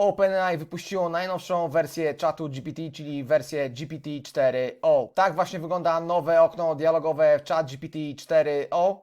OpenAI wypuściło najnowszą wersję czatu GPT, czyli wersję GPT-4o. Tak właśnie wygląda nowe okno dialogowe w chat GPT-4o.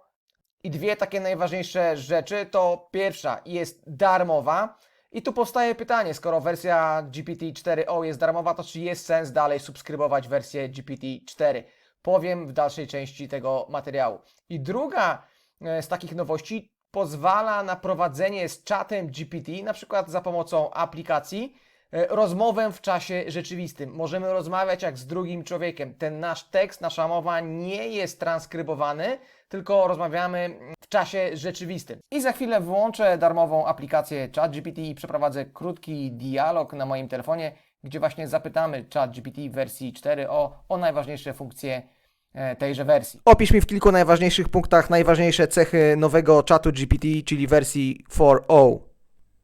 I dwie takie najważniejsze rzeczy to pierwsza jest darmowa. I tu powstaje pytanie, skoro wersja GPT-4o jest darmowa, to czy jest sens dalej subskrybować wersję GPT-4? Powiem w dalszej części tego materiału. I druga e, z takich nowości pozwala na prowadzenie z czatem GPT, na przykład za pomocą aplikacji, e, rozmowę w czasie rzeczywistym. Możemy rozmawiać jak z drugim człowiekiem. Ten nasz tekst, nasza mowa nie jest transkrybowany, tylko rozmawiamy w czasie rzeczywistym. I za chwilę włączę darmową aplikację ChatGPT i przeprowadzę krótki dialog na moim telefonie, gdzie właśnie zapytamy ChatGPT wersji 4 o, o najważniejsze funkcje tejże wersji. Opisz mi w kilku najważniejszych punktach najważniejsze cechy nowego czatu GPT, czyli wersji 4o.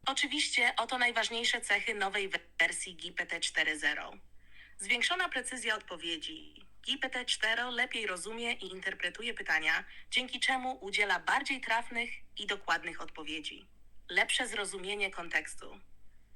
Oczywiście oto najważniejsze cechy nowej wersji GPT 4.0. Zwiększona precyzja odpowiedzi. GPT 4 lepiej rozumie i interpretuje pytania, dzięki czemu udziela bardziej trafnych i dokładnych odpowiedzi. Lepsze zrozumienie kontekstu.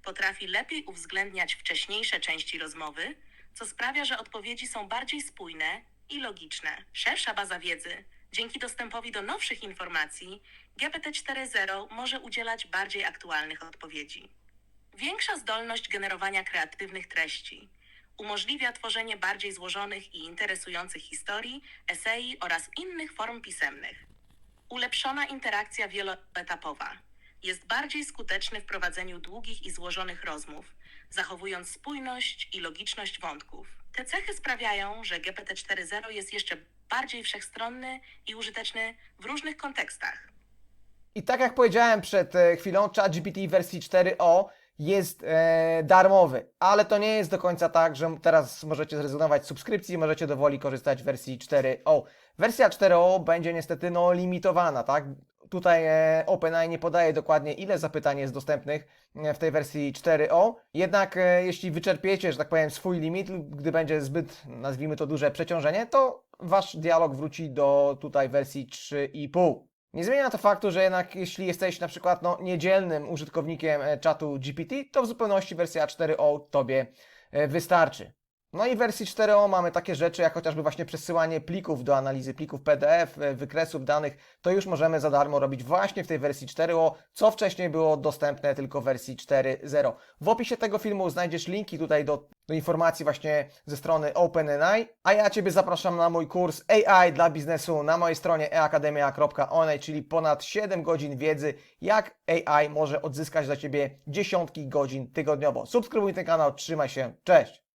Potrafi lepiej uwzględniać wcześniejsze części rozmowy, co sprawia, że odpowiedzi są bardziej spójne i logiczne. Szersza baza wiedzy. Dzięki dostępowi do nowszych informacji, GPT 4.0 może udzielać bardziej aktualnych odpowiedzi. Większa zdolność generowania kreatywnych treści. Umożliwia tworzenie bardziej złożonych i interesujących historii, esei oraz innych form pisemnych. Ulepszona interakcja wieloetapowa. Jest bardziej skuteczny w prowadzeniu długich i złożonych rozmów, zachowując spójność i logiczność wątków. Te cechy sprawiają, że GPT 4.0 jest jeszcze bardziej wszechstronny i użyteczny w różnych kontekstach. I tak jak powiedziałem przed e, chwilą, ChatGPT wersji 4o jest e, darmowy, ale to nie jest do końca tak, że teraz możecie zrezygnować z subskrypcji możecie dowoli korzystać z wersji 4o. Wersja 4o będzie niestety no, limitowana, tak? Tutaj e, OpenAI nie podaje dokładnie, ile zapytań jest dostępnych e, w tej wersji 4o. Jednak e, jeśli wyczerpiecie, że tak powiem, swój limit, lub gdy będzie zbyt, nazwijmy to, duże przeciążenie, to wasz dialog wróci do tutaj wersji 3,5. Nie zmienia to faktu, że jednak jeśli jesteś na przykład no, niedzielnym użytkownikiem czatu GPT, to w zupełności wersja 4o Tobie wystarczy. No i w wersji 4o mamy takie rzeczy jak chociażby właśnie przesyłanie plików do analizy plików PDF, e, wykresów danych. To już możemy za darmo robić właśnie w tej wersji 4o, co wcześniej było dostępne tylko w wersji 4.0. W opisie tego filmu znajdziesz linki tutaj do, do informacji właśnie ze strony OpenAI, a ja Ciebie zapraszam na mój kurs AI dla biznesu na mojej stronie eakademia.online, czyli ponad 7 godzin wiedzy, jak AI może odzyskać dla Ciebie dziesiątki godzin tygodniowo. Subskrybuj ten kanał, trzymaj się, cześć!